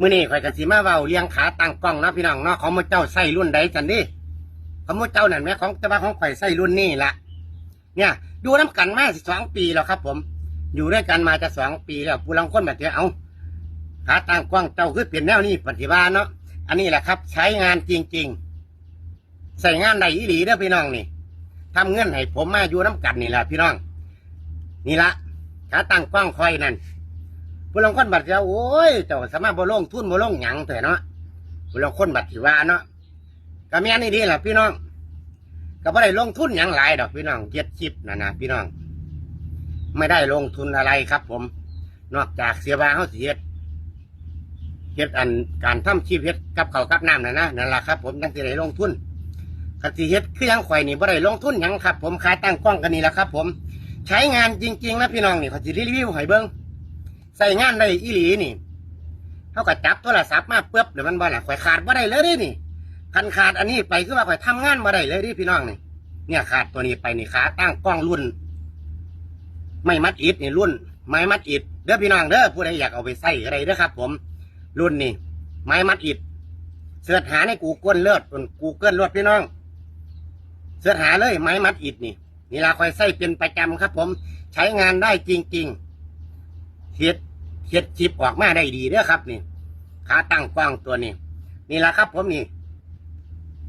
มื้อนี้ข่อยก็สิมาเว้าเลี้ยงขาตั้งกล้องเนาะพี่น้องเนาะของมือเจ้าใส่รุ่นใดกันดิของมือเจ้านั่นแหมของแต่ว่าของข่อยใส่รุ่นนี้ล่ะเนี่ยอยู่น้ำกันมาสิสองปีแล้วครับ ผม อยู่ด้วยกันมาจะสองปีแล้วผู้ลังคนแบบนี้เอาขาตั้งกล้องเจ้าคือเปลี่ยนแนวนี้ปฏิบัติเนาะอันนี้แหละครับ ใช้งานจริง ๆ ใส่งานได้อีหลีเด้อพี่น้องนี่ทำเงื่อนให้ผมมาอยู่น้ำกันนี่แหละพี่น้อง นี่ละขาตั้งกล้องคอยนั่น ผู้ลังคนบัดเดียโอ้ยเจ้าสามารถบ่ลงทุนบ่ลงหยังแต่เนาะผู้ลังคนบัดสิว่าเนาะก็แม่นนี่ดีแหละพี่น้องก็ไม่ได้ลงทุนหยังหลายดอกพี่น้องเจ็ดชิปนะนะพี่น้อง ไม่ได้ลงทุนอะไรครับ ผม นอกจากเสียบาเขาเสียเฮ็ดอันการทำชีพเฮ็ดกับเขากับน้ำนะนะนั่นแหละครับผมตั้งแต่ได้ลงทุนกติเฮ็ดคือยังข่อยนี่ไม่ได้ลงทุนยังครับ ผมขายตั้งกล้องกันนี่แหละครับ ผม ใช้งานจริง ๆ นะพี่น้องนี่เขาจะรีวิวให้เบิ้ง ใส่งานได้อีหลีนี่เขาก็จับโทรศัพท์มาเปื้บเดี๋ยวมันบ่ล่ะข่อยขาดบ่ได้เลยด้นี่คันขาดอันนี้ไปคือว่าข่อยทำงานมาได้เลยดิพี่น้องนี่ เนี่ยขาดตัวนี้ไปนี่ขาตั้งกล้องรุ่น ไม่มัดอิดนี่รุ่น ไม้มัดอิดเด้อพี่น้องเด้อผู้ใดอยากเอาไปใส่อะไรเด้อครับ ผม รุ่นนี่ไม้มัดอิดเสิร์ชหาในกูเกิลเลิศกูเกิลเลิศพี่น้องเสิร์ชหาเลยไม้มัดอิดนี่นี่ละคอยใส่เป็นประจำครับ ผมใช้งานได้จริงๆเฮ็ด เฮ็ดจิบออกมาได้ดีเด้อครับ นี่ขาตั้งกล้องตัวนี้นี่ละครับผมนี่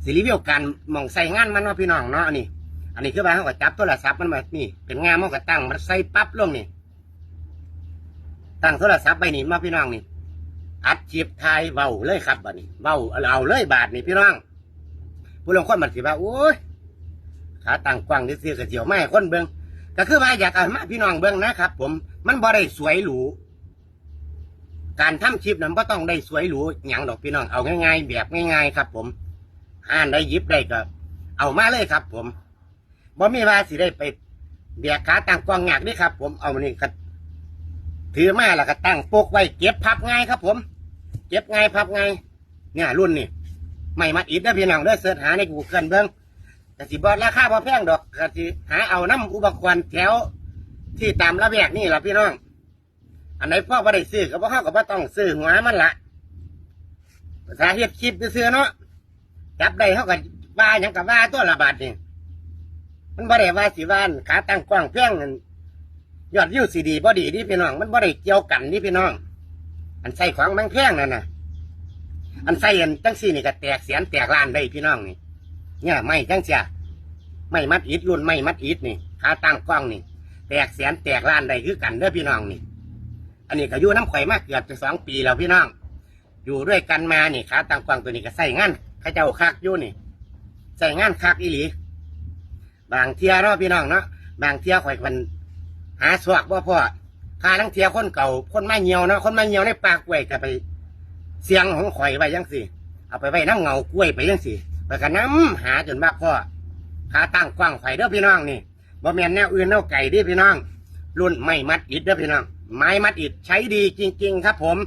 สิรีวิวการมองใส่งานมันเนาพี่น้องเนาะนนี้อันนี้คือว่าเขาก็จับโทรศัพท์มันแบบนี่ เป็นงานมันก็ตั้งมันใส่ปั๊บลงนี่ ตั้งโทรศัพท์ไปนี่มาพี่น้องนี่ อัดจีบทายเบาเลยครับบัดนี้เบาเอาเลยบาทนี่พี่น้อง ผู้ลงคนมันสิว่าโอ้ยขาตั้งกว้างซื้อๆกระเจียวไม่คนเบิงก็คือว่าอยากเอามาพี่น้องเบิงนะครับ ผมมันบ่ได้สวยหรู การทำคลิปนั้นบ่ต้องได้สวยหรูหยังดอกพี่น้องเอาง่ายๆ แบบง่ายๆ ครับ ผมอ่านได้ยิบได้ก็เอามาเลยครับ ผมบ่มีว่าสิได้ไปเบียกขาตั้งกองยากนี่ครับ ผมเอามานี่ก็ถือมาแล้วก็ตั้งปกไว้เก็บพับง่ายครับ ผม เก็บง่ายพับง่ายเนี่ยรุ่นนี่ไม่มัดอิดได้พี่น้องเด้เสิร์ชหาในกูเกิลเบิ้งแต่สิบอราคาพอแพงดอกกสิหาเอาน้ำอุปกรณ์แถวที่ตามระเบียบนี่แหละพี่น้อง อันไหนพ่อบ่ได้ซื้อก็บ่เฮาก็บ่ต้องซื้อหัวมันละภาษาเฮ็ดคลิปซื้อเนาะจับได้เขาก็ว่าหยังกับว่าตัวละบาทนี่มันบ่ได้ว่าสิว่านขาตั้งกว้างเพียงนั่นยอดวิวสีดีบ่ดีนี่พี่น้อง มันบ่ได้เกี่ยวกันนี่พี่น้อง อันใส่ของแมงแพงนั่นน่ะ อันใส่อันจังสี่นี่ก็แตกเสียนแตกล้านได้พี่น้องนี่เนี่ยไม่จังเสียไม่มัดอิดรุ่นไม่มัดอิดนี่ขาตั้งกล้องนี่ แตกเสียนแตกล้านได้คือกันเด้อพี่น้องนี่ อันนี้ก็อยู่น้ำข่อยมากเกือบจะสองปีแล้วพี่น้อง อยู่ด้วยกันมานี่ขาตั้งกวางตัวนี้ก็ใส่งานข้าเจ้าคักอยู่นี่ใส่งานคักอีหลี บางเทียเนาะพี่น้องเนาะบางเทียข่อยมันหาสวกบ่พ่อคาทั้งเทียคนเก่าคนไม่เหี่ยวเนาะคนไม่เหี่ยวในปากกล้วยก็ไป เสียงของข่อยไว้ยังสิเอาไปไว้น้ำเงากล้วยไปยังสิไปกันน้ำหาจนบ้าพ่อขาตั้งกว้างข่อยเด้อพี่น้องนี่บ่แมนแนวอื่นแนวไก่เดิพี่น้อง รุ่นไม่มัดอิดเด้อพี่น้อง ไม้มัดอิดใช้ดีจริง ๆ ครับผม